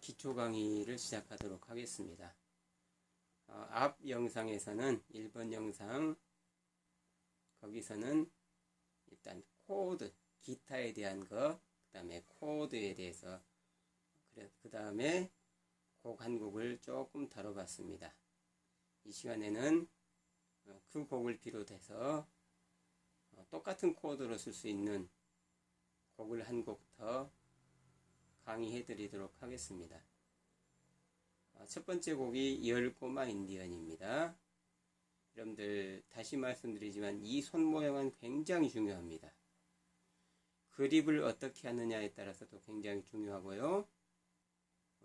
기초 강의를 시작하도록 하겠습니다. 어, 앞 영상에서는 1번 영상 거기서는 일단 코드 기타에 대한 거, 그 다음에 코드에 대해서 그 다음에 곡 한 곡을 조금 다뤄봤습니다. 이 시간에는 어, 그 곡을 비롯해서 어, 똑같은 코드로 쓸 수 있는 곡을 한 곡 더 강의해 드리도록 하겠습니다. 어, 첫 번째 곡이 열 꼬마 인디언입니다. 여러분들 다시 말씀드리지만 이 손 모양은 굉장히 중요합니다. 그립을 어떻게 하느냐에 따라서도 굉장히 중요하고요.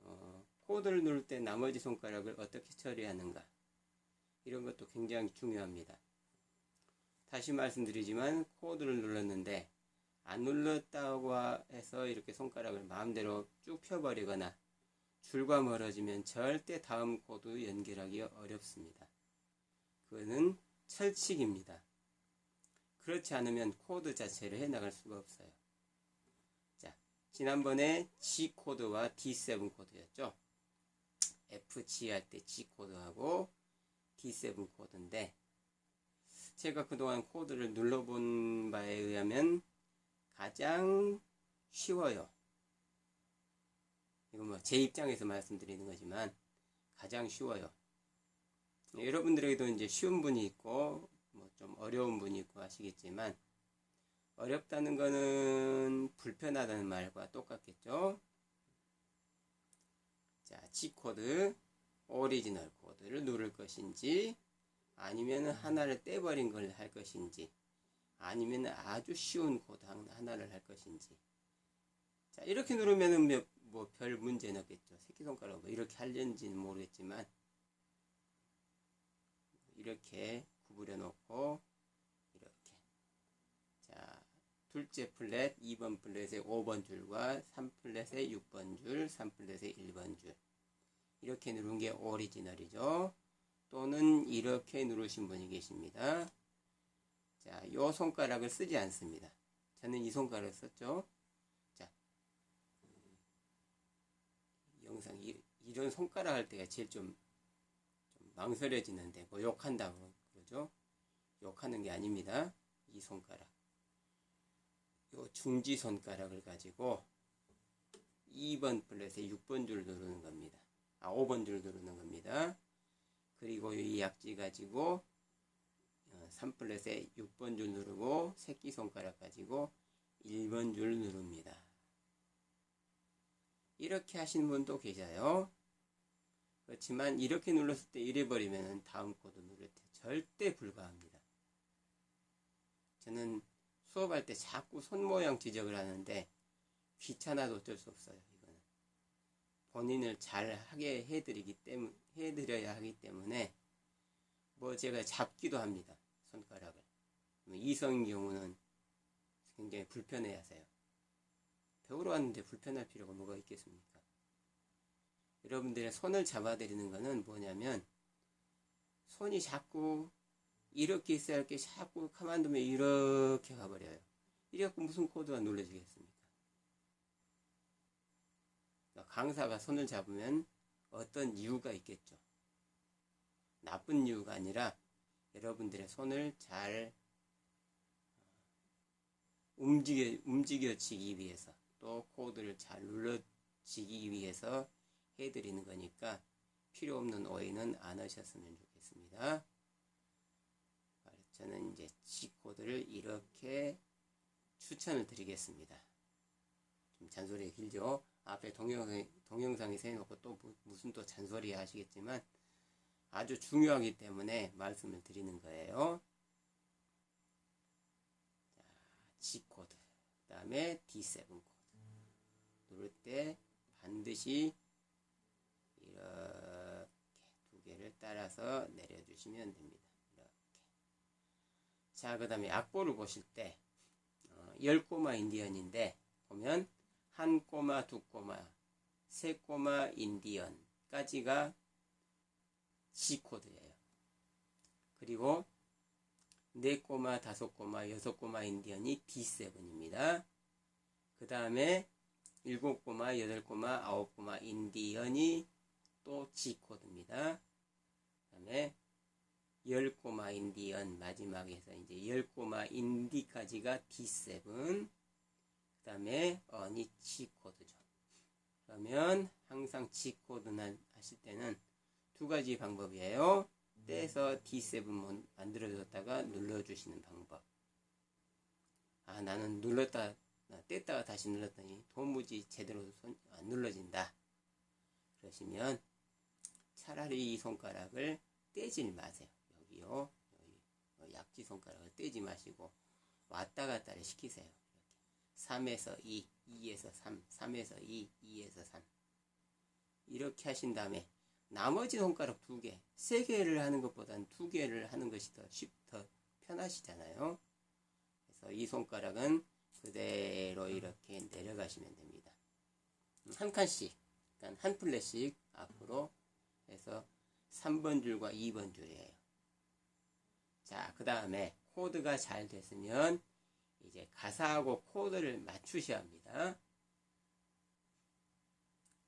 어, 코드를 누를 때 나머지 손가락을 어떻게 처리하는가 이런 것도 굉장히 중요합니다. 다시 말씀드리지만 코드를 눌렀는데 안 눌렀다고 해서 이렇게 손가락을 마음대로 쭉 펴버리거나 줄과 멀어지면 절대 다음 코드 연결하기 어렵습니다. 그거는 철칙입니다. 그렇지 않으면 코드 자체를 해 나갈 수가 없어요. 자, 지난번에 G 코드와 D7 코드였죠. F, G 할 때 G 코드하고 D7 코드인데 제가 그동안 코드를 눌러본 바에 의하면 가장 쉬워요. 이건 뭐 제 입장에서 말씀드리는 거지만 가장 쉬워요. 여러분들에게도 이제 쉬운 분이 있고 뭐 좀 어려운 분이 있고 하시겠지만 어렵다는 거는 불편하다는 말과 똑같겠죠. 자, G 코드, 오리지널 코드를 누를 것인지 아니면 하나를 떼버린 걸 할 것인지 아니면 아주 쉬운 코드 하나를 할 것인지. 자 이렇게 누르면은 뭐별 문제는 없겠죠. 새끼손가락 뭐 이렇게 할는지는 모르겠지만 이렇게 구부려 놓고 이렇게. 자 둘째 플랫 2번 플랫의 5번 줄과 3플랫의 6번 줄 3플랫의 1번 줄. 이렇게 누른 게 오리지널이죠. 또는 이렇게 누르신 분이 계십니다 자, 요 손가락을 쓰지 않습니다. 저는 이 손가락을 썼죠. 자, 영상 이, 이런 손가락 할 때가 제일 좀, 좀 망설여지는데 뭐 욕한다고 그러죠. 욕하는 게 아닙니다. 이 손가락. 요 중지 손가락을 가지고 2번 플랫에 6번 줄 누르는 겁니다. 아, 5번 줄 누르는 겁니다. 그리고 이 약지 가지고 3플랫에 6번 줄 누르고 새끼손가락 가지고 1번 줄 누릅니다. 이렇게 하시는 분도 계셔요. 그렇지만 이렇게 눌렀을 때 이래버리면 다음 코드 누를 때 절대 불가합니다. 저는 수업할 때 자꾸 손 모양 지적을 하는데 귀찮아도 어쩔 수 없어요. 이거는 본인을 잘 하게 해드리기 때문 해드려야 하기 때문에 뭐 제가 잡기도 합니다. 손가락을. 이성인 경우는 굉장히 불편해 하세요. 배우러 왔는데 불편할 필요가 뭐가 있겠습니까? 여러분들의 손을 잡아드리는 거는 뭐냐면, 손이 자꾸 이렇게 있어야 할 게 자꾸 가만두면 이렇게 가버려요. 이래갖고 무슨 코드가 눌러지겠습니까? 그러니까 강사가 손을 잡으면 어떤 이유가 있겠죠. 나쁜 이유가 아니라 여러분들의 손을 잘 어, 움직여, 움직여지기 위해서 또 코드를 잘 눌러지기 위해서 해드리는 거니까 필요 없는 오해는 안 하셨으면 좋겠습니다. 저는 이제 G 코드를 이렇게 추천을 드리겠습니다. 좀 잔소리가 길죠? 앞에 동영상, 동영상에서 해놓고 또 무슨 또 잔소리 하시겠지만 아주 중요하기 때문에 말씀을 드리는 거예요. 자, G 코드. 그 다음에 D7 코드. 누를 때 반드시 이렇게 두 개를 따라서 내려주시면 됩니다. 이렇게. 자, 그 다음에 악보를 보실 때, 어, 10꼬마 인디언인데, 보면, 한 꼬마, 두 꼬마, 세 꼬마 인디언까지가 C 코드예요. 그리고 네 꼬마, 다섯 꼬마, 여섯 꼬마 인디언이 D7입니다. 그 다음에 일곱 꼬마, 여덟 꼬마, 아홉 꼬마 인디언이 또 G 코드입니다. 그 다음에 열 꼬마 인디언 마지막에서 이제 열 꼬마 인디까지가 D7. 그 다음에 언이 G 코드죠. 그러면 항상 G 코드는 하실 때는 두 가지 방법이에요. 떼서 D7 만들어줬다가 눌러주시는 방법. 아, 나는 눌렀다, 뗐다가 다시 눌렀더니 도무지 제대로 손, 안 눌러진다. 그러시면 차라리 이 손가락을 떼질 마세요. 여기요. 여기 어, 약지 손가락을 떼지 마시고 왔다 갔다를 시키세요. 이렇게 3에서 2, 2에서 3, 3에서 2, 2에서 3. 이렇게 하신 다음에 나머지 손가락 두 개, 세 개를 하는 것보다는 두 개를 하는 것이 더 쉽, 더 편하시잖아요. 그래서 이 손가락은 그대로 이렇게 내려가시면 됩니다. 한 칸씩, 그러니까 한 플랫씩 앞으로 해서 3번 줄과 2번 줄이에요. 자, 그 다음에 코드가 잘 됐으면 이제 가사하고 코드를 맞추셔야 합니다.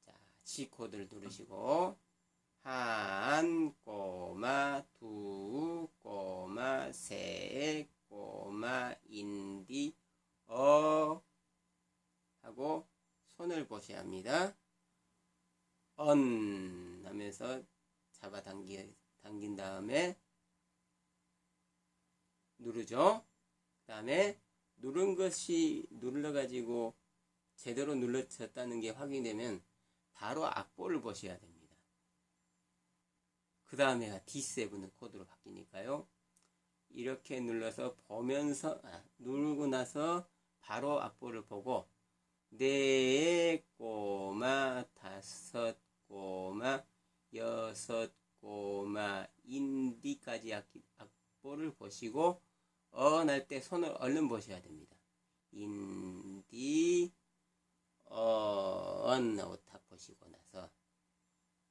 자, G 코드를 누르시고 한 꼬마 두 꼬마 세 꼬마 인디 어 하고 손을 보셔야 합니다. 언 하면서 잡아 당기, 당긴 다음에 누르죠. 그 다음에 누른 것이 눌러가지고 제대로 눌러졌다는 게 확인되면 바로 악보를 보셔야 됩니다. 그 다음에가 D7은 코드로 바뀌니까요. 이렇게 눌러서 보면서 아, 누르고 나서 바로 악보를 보고 네 꼬마 다섯 꼬마 여섯 꼬마 인디까지 악보를 보시고 어날 때 손을 얼른 보셔야 됩니다. 인디 어언 하고 탁 보시고 나서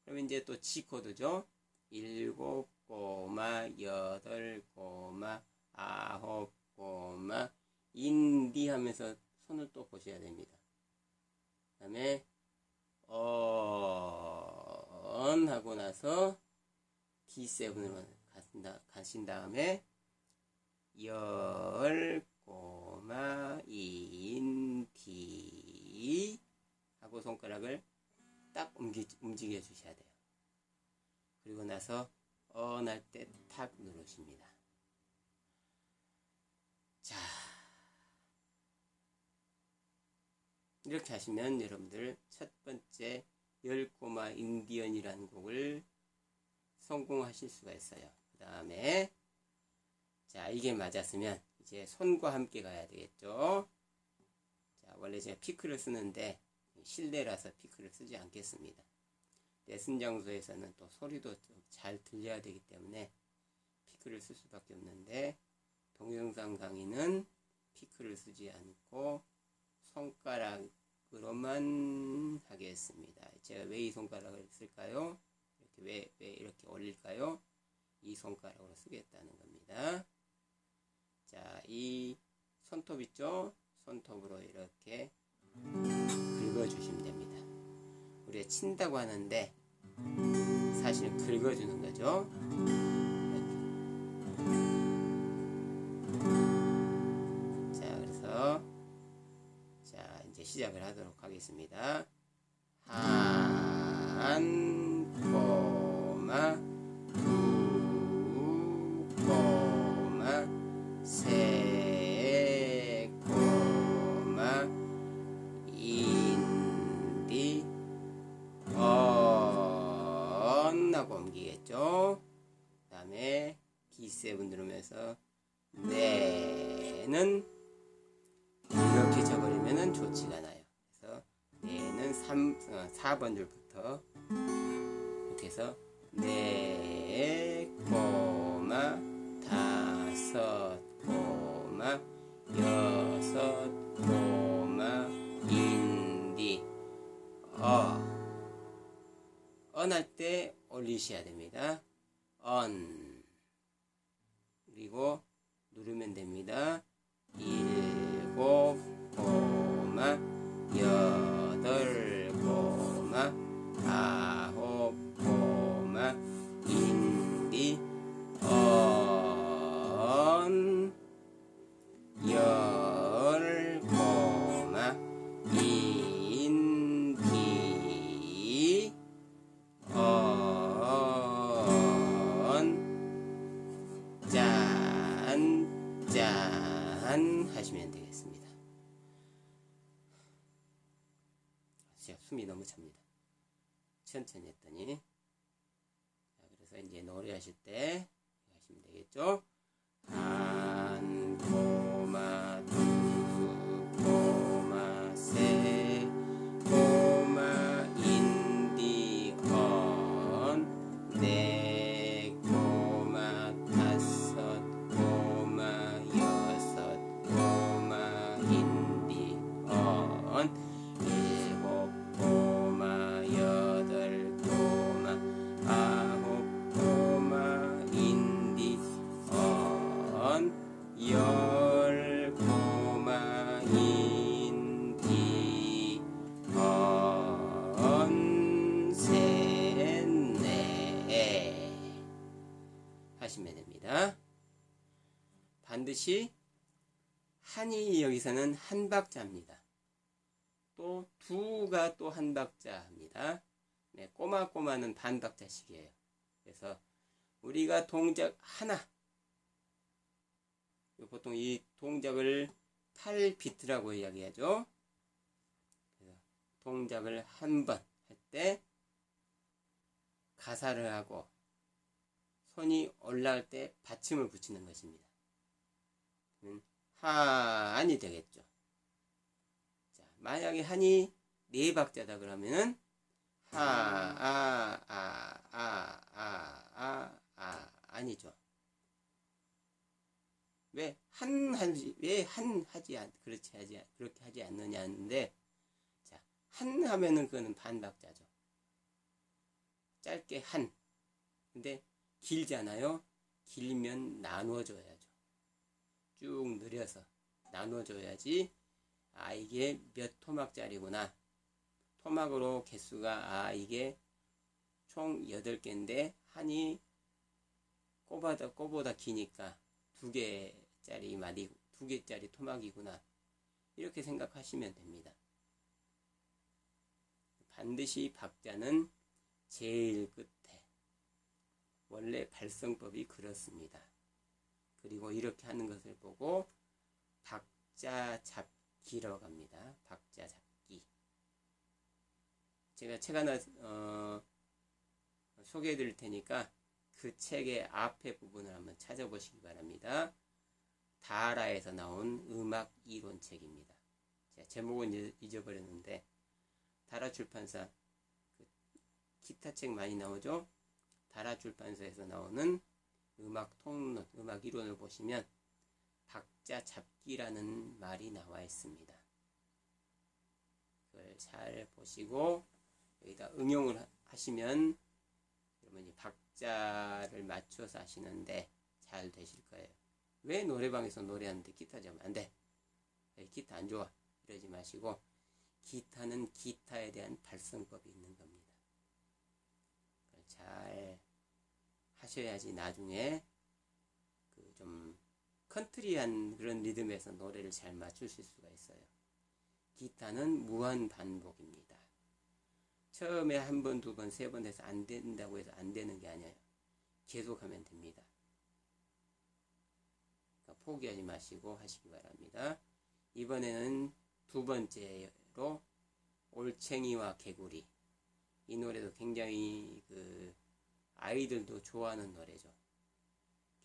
그러면 이제 또 G 코드죠. 일곱 꼬마 여덟 꼬마 아홉 꼬마 인디 하면서 손을 또 보셔야 됩니다. 그 다음에 어, 하고 나서 D7으로 가신다, 가신 다음에 열 꼬마 인디 하고 손가락을 딱 움직, 움직여 주셔야 돼요. 그리고 나서 어날때탁 누르십니다. 자 이렇게 하시면 여러분들 첫 번째 열 꼬마 인디언이라는 곡을 성공하실 수가 있어요. 그 다음에 자 이게 맞았으면 이제 손과 함께 가야 되겠죠. 자 원래 제가 피크를 쓰는데 실내라서 피크를 쓰지 않겠습니다. 레슨 장소에서는 또 소리도 잘 들려야 되기 때문에 피크를 쓸 수밖에 없는데 동영상 강의는 피크를 쓰지 않고 손가락으로만 하겠습니다. 제가 왜 이 손가락을 쓸까요? 이렇게 왜, 왜 이렇게 올릴까요? 이 손가락으로 쓰겠다는 겁니다. 자, 이 손톱 있죠? 손톱으로 이렇게 긁어주시면 됩니다. 우리가 친다고 하는데 사실 긁어주는 거죠. 시작을 하도록 하겠습니다. 한 D7 누르면서 네는 이렇게 적어리면 좋지가 않아요. 그래서 얘는 3, 어, 4번 줄부터 이렇게 해서 네 꼬마 다섯 꼬마 여섯 꼬마 인디 어 언할 때 올리셔야 됩니다. 숨이 너무 찹니다. 천천히 했더니. 자, 그래서 이제 노래 하실 때 하시면 되겠죠? 반드시 한이 여기서는 한 박자입니다. 또 두가 또 한 박자입니다. 네, 꼬마꼬마는 반 박자씩이에요. 그래서 우리가 동작 하나 보통 이 동작을 8비트라고 이야기하죠. 동작을 한 번 할 때 가사를 하고 손이 올라갈 때 받침을 붙이는 것입니다. 한이 되겠죠. 자, 만약에 한이 네 박자다 그러면은 하, 아, 아, 아, 아, 아, 아, 아니죠. 왜 한 하지 왜 한 하지 않 그렇지 하지 않- 그렇게 하지 않느냐는데 자, 한 하면은 그거는 반박자죠. 짧게 한. 근데 길잖아요. 길면 나눠줘야죠. 쭉 늘려서 나눠줘야지 아 이게 몇 토막짜리구나. 토막으로 개수가 아 이게 총 8개인데 한이 꼬보다 꼬보다 기니까 두 개짜리 마디 두 개짜리 토막이구나. 이렇게 생각하시면 됩니다. 반드시 박자는 제일 끝에 원래 발성법이 그렇습니다. 그리고 이렇게 하는 것을 보고 박자 잡기라고 합니다. 박자 잡기. 제가 책 하나 어, 소개해 드릴 테니까 그 책의 앞에 부분을 한번 찾아보시기 바랍니다. 다라에서 나온 음악 이론 책입니다. 제목은 잊- 잊어버렸는데 다라 출판사 그 기타 책 많이 나오죠? 다라 출판사에서 나오는 음악 통론, 음악 이론을 보시면 박자 잡기라는 말이 나와 있습니다. 그걸 잘 보시고 여기다 응용을 하- 하시면 여러분이 박자를 맞춰서 하시는데 잘 되실 거예요. 왜 노래방에서 노래하는데 기타 잡으면 안 돼? 기타 안 좋아. 이러지 마시고 기타는 기타에 대한 발성법이 있는 겁니다. 잘 하셔야지 나중에 그 좀 컨트리한 그런 리듬에서 노래를 잘 맞추실 수가 있어요. 기타는 무한 반복입니다. 처음에 한 번, 두 번, 세 번 해서 안 된다고 해서 안 되는 게 아니에요. 계속하면 됩니다. 그러니까 포기하지 마시고 하시기 바랍니다. 이번에는 두 번째로 올챙이와 개구리. 이 노래도 굉장히 그 아이들도 좋아하는 노래죠.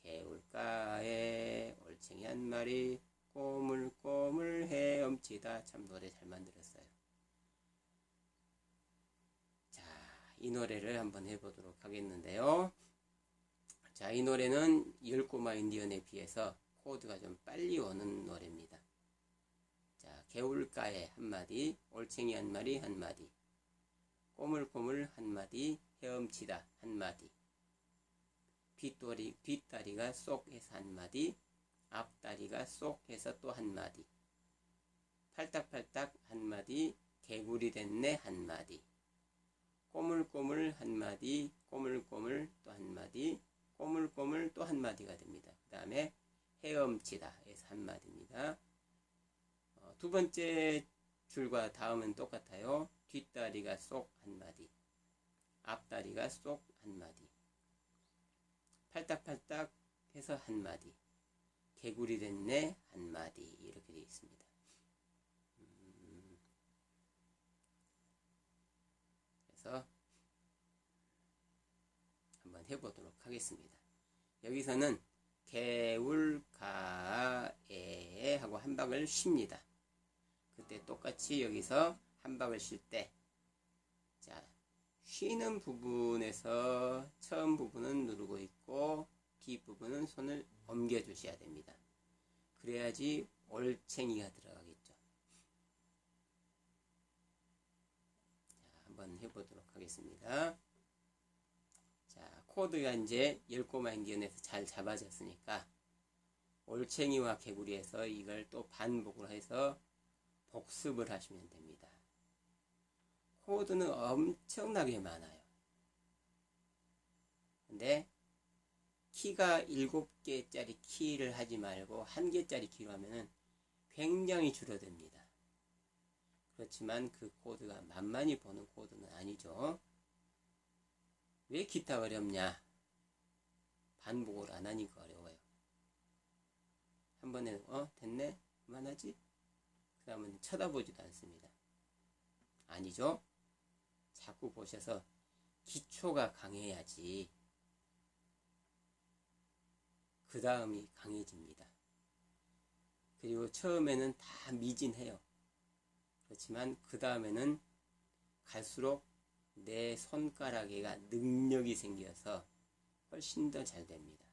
개울가에 올챙이 한 마리 꼬물꼬물 헤엄치다 참 노래 잘 만들었어요. 자, 이 노래를 한번 해보도록 하겠는데요. 자, 이 노래는 열 꼬마 인디언에 비해서 코드가 좀 빨리 오는 노래입니다. 자, 개울가에 한 마디, 올챙이 한 마리 한 마디, 꼬물꼬물 한 마디, 헤엄치다 한 마디, 뒷다리, 뒷다리가 쏙 해서 한 마디, 앞다리가 쏙 해서 또 한 마디, 팔딱팔딱 한 마디, 개구리 됐네 한 마디, 꼬물꼬물 한 마디, 꼬물꼬물 또 한 마디, 꼬물꼬물 또 한 마디가 됩니다. 그 다음에 헤엄치다 해서 한 마디입니다. 어, 두 번째 줄과 다음은 똑같아요. 뒷다리가 쏙 한 마디, 앞다리가 쏙 한 마디, 팔딱팔딱 해서 한 마디, 개구리 됐네 한 마디 이렇게 되어 있습니다. 음, 그래서 한번 해보도록 하겠습니다. 여기서는 개울가에 하고 한 박을 쉽니다. 그때 똑같이 여기서 한 박을 쉴 때, 자, 쉬는 부분에서 처음 부분은 누르고 있고, 뒷 부분은 손을 옮겨 주셔야 됩니다. 그래야지 올챙이가 들어가겠죠. 자, 한번 해보도록 하겠습니다. 자, 코드가 이제 열꼬마 인견에서 잘 잡아졌으니까 올챙이와 개구리에서 이걸 또 반복을 해서 복습을 하시면 됩니다. 코드는 엄청나게 많아요. 근데 키가 7개짜리 키를 하지 말고 1개짜리 키로 하면은 굉장히 줄어듭니다. 그렇지만 그 코드가 만만히 보는 코드는 아니죠. 왜 기타 어렵냐? 반복을 안 하니까 어려워요. 한 번에 어 됐네 그만하지? 그러면 쳐다보지도 않습니다. 아니죠? 자꾸 보셔서 기초가 강해야지 그 다음이 강해집니다. 그리고 처음에는 다 미진해요. 그렇지만 그 다음에는 갈수록 내 손가락에가 능력이 생겨서 훨씬 더 잘 됩니다.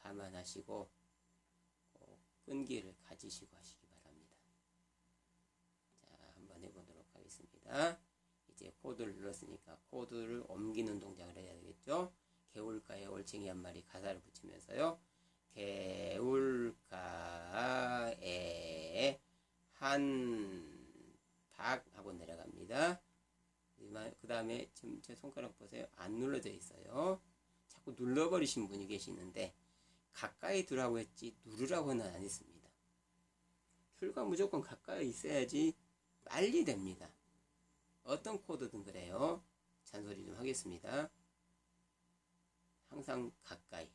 감안하시고 꼭 끈기를 가지시고 하시기 바랍니다. 자, 한번 해보도록 하겠습니다. 이제 코드를 눌렀으니까 코드를 옮기는 동작을 해야 되겠죠? 개울가에 올챙이 한 마리 가사를 붙이면서요. 개울가에 한박 하고 내려갑니다. 그 다음에 지금 제 손가락 보세요. 안 눌러져 있어요. 자꾸 눌러버리신 분이 계시는데 가까이 두라고 했지 누르라고는 안 했습니다. 큐가 무조건 가까이 있어야지 빨리 됩니다. 어떤 코드든 그래요. 잔소리 좀 하겠습니다. 항상 가까이.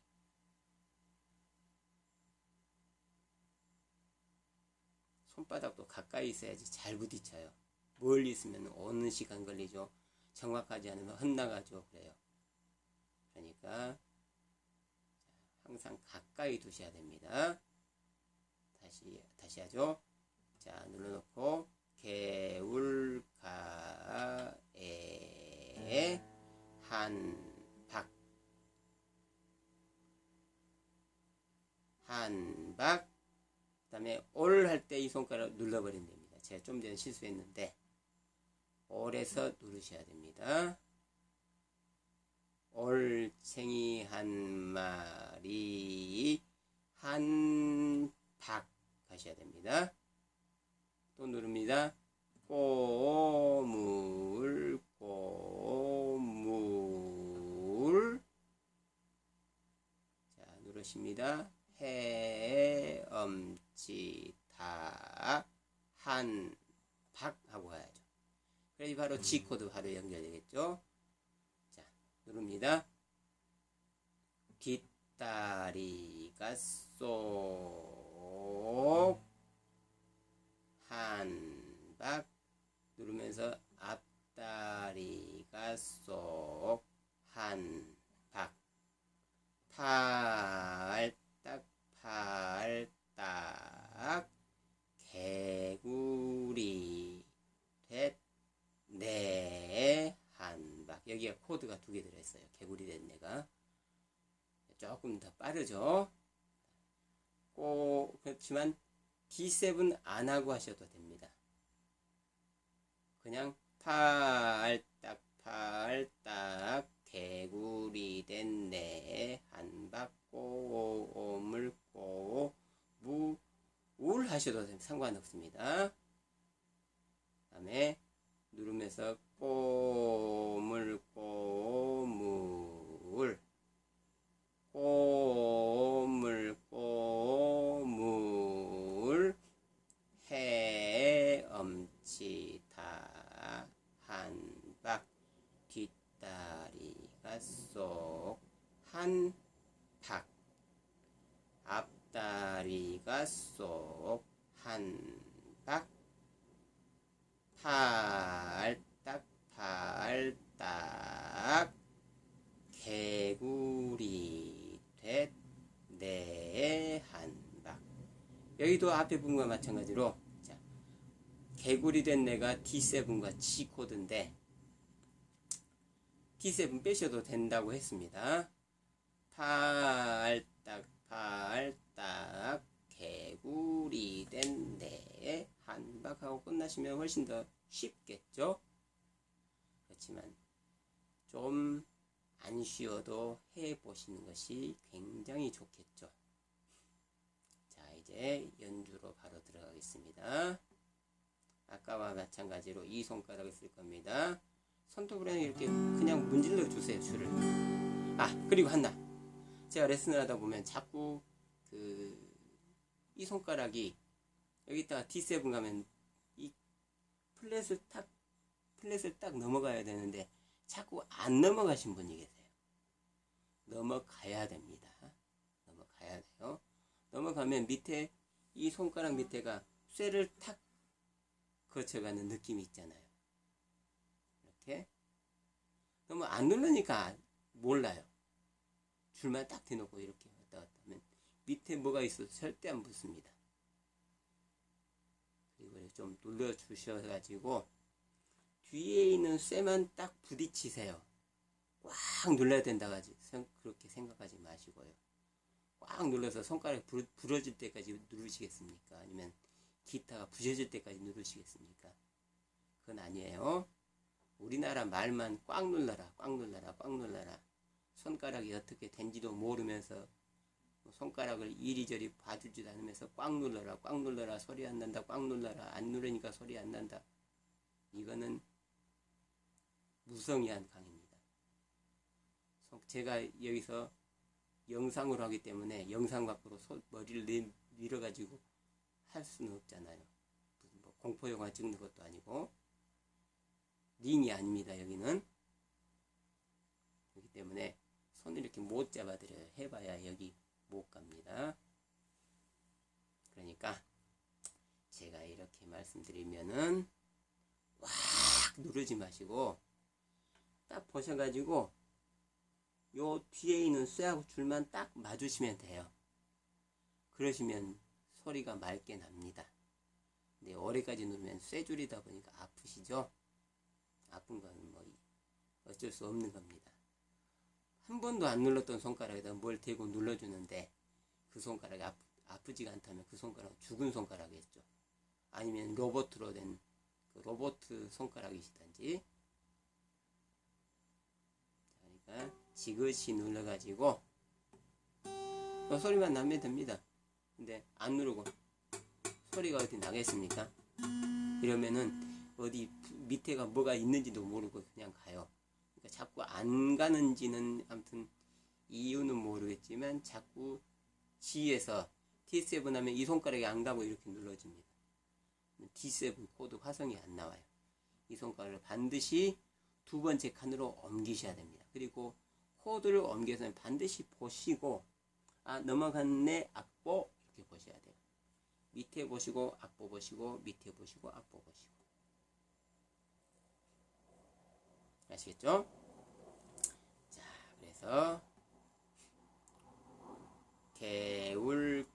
손바닥도 가까이 있어야지 잘 부딪혀요. 멀리 있으면 어느 시간 걸리죠. 정확하지 않으면 헛나가죠. 그래요. 그러니까 항상 가까이 두셔야 됩니다. 다시 다시 하죠. 자 눌러놓고 개울가에 한박 한박 그 다음에 올 할 때 이 손가락 눌러버리면 됩니다. 제가 좀 전에 실수했는데 올에서 누르셔야 됩니다. 올챙이 한 마리 한박 하셔야 됩니다. 또 누릅니다. 꼬물 꼬물 자 누르십니다. 해엄치다 한박 하고 가야죠. 그래야 바로 G 코드 바로 연결되겠죠. 자 누릅니다. 뒷다리가 쏙 한 박 누르면서 앞다리가 쏙 한 박. 팔딱 팔딱. 개구리. 넷네 한박. 여기가 코드가 두 개 들어있어요. 개구리 넷네가. 조금 더 빠르죠? 꼭 그렇지만 D7 안 하고 하셔도 됩니다. 그냥 팔딱 팔딱 개구리 됐네 한박 꼬물 꼬물 하셔도 상관없습니다. 다음에 누르면서 꼬물 꼬물 꼬물 꼬물 해엄치다 한박 뒷다리가 쏙 한박 앞다리가 쏙 한박 팔딱 여기도 앞에 분과 마찬가지로 자, 개구리 된 내가 D7과 G 코드인데 D7 빼셔도 된다고 했습니다. 팔딱 팔딱 개구리 된 내 한박하고 끝나시면 훨씬 더 쉽겠죠? 그렇지만 좀 안 쉬어도 해 보시는 것이 굉장히 좋겠죠. 자, 이제 연주로 바로 들어가겠습니다. 아까와 마찬가지로 이 손가락을 쓸 겁니다. 손톱으로 이렇게 그냥 문질러 주세요, 줄을. 아, 그리고 하나. 제가 레슨을 하다 보면 자꾸 그, 이 손가락이 여기다가 D7 가면 이 플랫을 탁, 플랫을 딱 넘어가야 되는데 자꾸 안 넘어가신 분이 계세요. 넘어가야 됩니다. 넘어가야 돼요. 넘어가면 밑에 이 손가락 밑에가 쇠를 탁 거쳐가는 느낌이 있잖아요. 이렇게 너무 안 누르니까 몰라요. 줄만 딱 대놓고 이렇게 왔다 갔다 하면 밑에 뭐가 있어도 절대 안 붙습니다. 그리고 좀 눌러 주셔가지고 뒤에 있는 쇠만 딱 부딪히세요. 꽉 눌러야 된다가지 그렇게 생각하지 마시고요. 꽉 눌러서 손가락이 부러, 부러 질 때까지 누르시겠습니까? 아니면 기타가 부셔질 때까지 누르시겠습니까? 그건 아니에요. 우리나라 말만 꽉 눌러라, 꽉 눌러라, 꽉 눌러라. 손가락이 어떻게 된지도 모르면서 손가락을 이리저리 봐주지도 않으면서 꽉 눌러라, 꽉 눌러라, 소리 안 난다, 꽉 눌러라, 안 누르니까 소리 안 난다. 이거는 무성의한 강의입니다. 제가 여기서 영상으로 하기 때문에 영상 밖으로 소, 머리를 밀어가지고 할 수는 없잖아요. 무슨 뭐 공포 영화 찍는 것도 아니고 링이 아닙니다. 여기는 그렇기 때문에 손을 이렇게 못 잡아드려요. 해봐야 여기 못 갑니다. 그러니까 제가 이렇게 말씀드리면은 왁 누르지 마시고 딱 보셔가지고 요 뒤에 있는 쇠하고 줄만 딱 맞으시면 돼요. 그러시면 소리가 맑게 납니다. 근데 오래까지 누르면 쇠줄이다 보니까 아프시죠? 아픈 건뭐 어쩔 수 없는 겁니다. 한 번도 안 눌렀던 손가락에다 뭘 대고 눌러주는데 그 손가락이 아프, 아프지가 않다면 그 손가락은 죽은 손가락이겠죠. 아니면 로봇으로 된 그 로봇 손가락이시든지 그러니까 지그시 눌러가지고 어, 소리만 나면 됩니다. 근데 안 누르고 소리가 어디 나겠습니까? 이러면은 어디 밑에가 뭐가 있는지도 모르고 그냥 가요. 그러니까 자꾸 안 가는지는 아무튼 이유는 모르겠지만 자꾸 G에서 T7 하면 이 손가락이 안 가고 이렇게 눌러집니다. D7 코드 화성이 안 나와요. 이 손가락을 반드시 두 번째 칸으로 옮기셔야 됩니다. 그리고 코드를 옮겨서 반드시 보시고 아 넘어갔네 악보 이렇게 보셔야 돼요. 밑에 보시고 악보 보시고 밑에 보시고 악보 보시고 아시겠죠? 자 그래서 개울가에